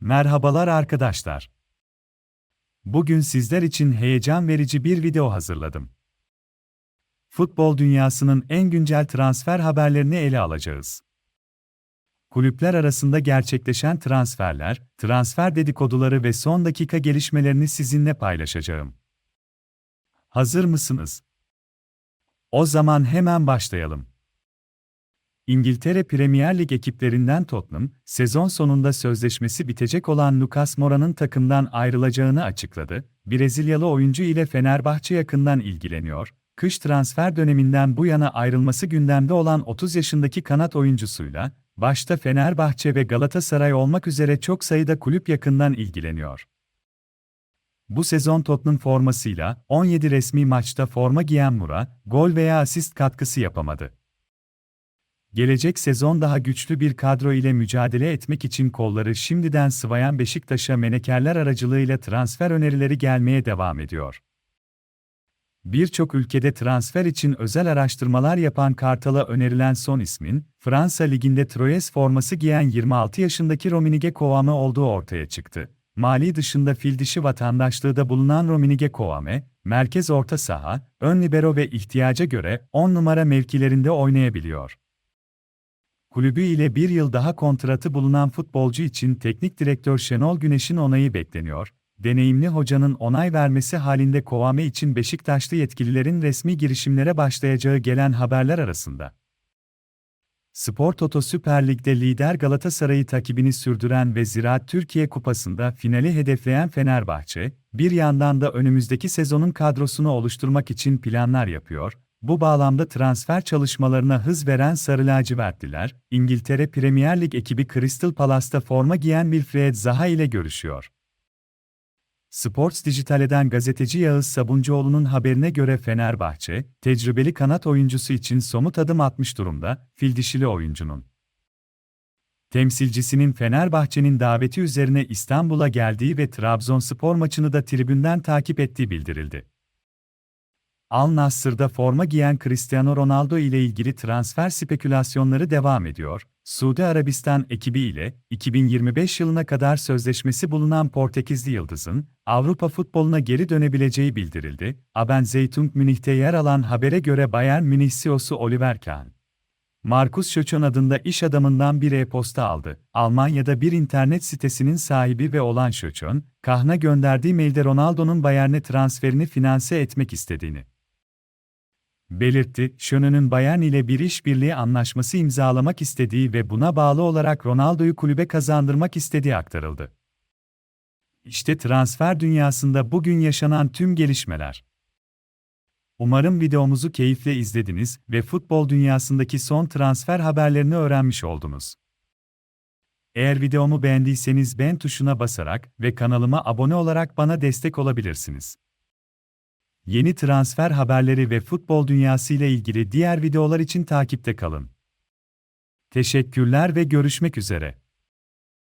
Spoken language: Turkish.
Merhabalar arkadaşlar. Bugün sizler için heyecan verici bir video hazırladım. Futbol dünyasının en güncel transfer haberlerini ele alacağız. Kulüpler arasında gerçekleşen transferler, transfer dedikoduları ve son dakika gelişmelerini sizinle paylaşacağım. Hazır mısınız? O zaman hemen başlayalım. İngiltere Premier Lig ekiplerinden Tottenham, sezon sonunda sözleşmesi bitecek olan Lucas Moura'nın takımdan ayrılacağını açıkladı. Brezilyalı oyuncu ile Fenerbahçe yakından ilgileniyor. Kış transfer döneminden bu yana ayrılması gündemde olan 30 yaşındaki kanat oyuncusuyla, başta Fenerbahçe ve Galatasaray olmak üzere çok sayıda kulüp yakından ilgileniyor. Bu sezon Tottenham formasıyla 17 resmi maçta forma giyen Moura, gol veya asist katkısı yapamadı. Gelecek sezon daha güçlü bir kadro ile mücadele etmek için kolları şimdiden sıvayan Beşiktaş'a menekerler aracılığıyla transfer önerileri gelmeye devam ediyor. Birçok ülkede transfer için özel araştırmalar yapan Kartal'a önerilen son ismin, Fransa Ligi'nde Troyes forması giyen 26 yaşındaki Rominige Kovame olduğu ortaya çıktı. Mali dışında fil dişi vatandaşlığı da bulunan Rominige Kovame, merkez orta saha, ön libero ve ihtiyaca göre 10 numara mevkilerinde oynayabiliyor. Kulübü ile bir yıl daha kontratı bulunan futbolcu için teknik direktör Şenol Güneş'in onayı bekleniyor. Deneyimli hocanın onay vermesi halinde Kovame için Beşiktaşlı yetkililerin resmi girişimlere başlayacağı gelen haberler arasında. Spor Toto Süper Lig'de lider Galatasaray'ı takibini sürdüren ve Ziraat Türkiye Kupası'nda finali hedefleyen Fenerbahçe, bir yandan da önümüzdeki sezonun kadrosunu oluşturmak için planlar yapıyor, bu bağlamda transfer çalışmalarına hız veren Sarı Lacivertliler, İngiltere Premier Lig ekibi Crystal Palace'ta forma giyen Wilfried Zaha ile görüşüyor. Sports Dijital'den gazeteci Yağız Sabuncuoğlu'nun haberine göre Fenerbahçe, tecrübeli kanat oyuncusu için somut adım atmış durumda, fil dişili oyuncunun. Temsilcisinin Fenerbahçe'nin daveti üzerine İstanbul'a geldiği ve Trabzonspor maçını da tribünden takip ettiği bildirildi. Al Nassr'da forma giyen Cristiano Ronaldo ile ilgili transfer spekülasyonları devam ediyor. Suudi Arabistan ekibi ile 2025 yılına kadar sözleşmesi bulunan Portekizli yıldızın Avrupa futboluna geri dönebileceği bildirildi. Aben Münih'te yer alan habere göre Bayern Münih CEO'su Oliver Kahn, Markus Schöçön adında iş adamından bir e-posta aldı. Almanya'da bir internet sitesinin sahibi ve olan Schöçön, Kahn'a gönderdiği mailde Ronaldo'nun Bayern'e transferini finanse etmek istediğini belirtti. Schönen'in Bayern ile bir işbirliği anlaşması imzalamak istediği ve buna bağlı olarak Ronaldo'yu kulübe kazandırmak istediği aktarıldı. İşte transfer dünyasında bugün yaşanan tüm gelişmeler. Umarım videomuzu keyifle izlediniz ve futbol dünyasındaki son transfer haberlerini öğrenmiş oldunuz. Eğer videomu beğendiyseniz beğen tuşuna basarak ve kanalıma abone olarak bana destek olabilirsiniz. Yeni transfer haberleri ve futbol dünyası ile ilgili diğer videolar için takipte kalın. Teşekkürler ve görüşmek üzere.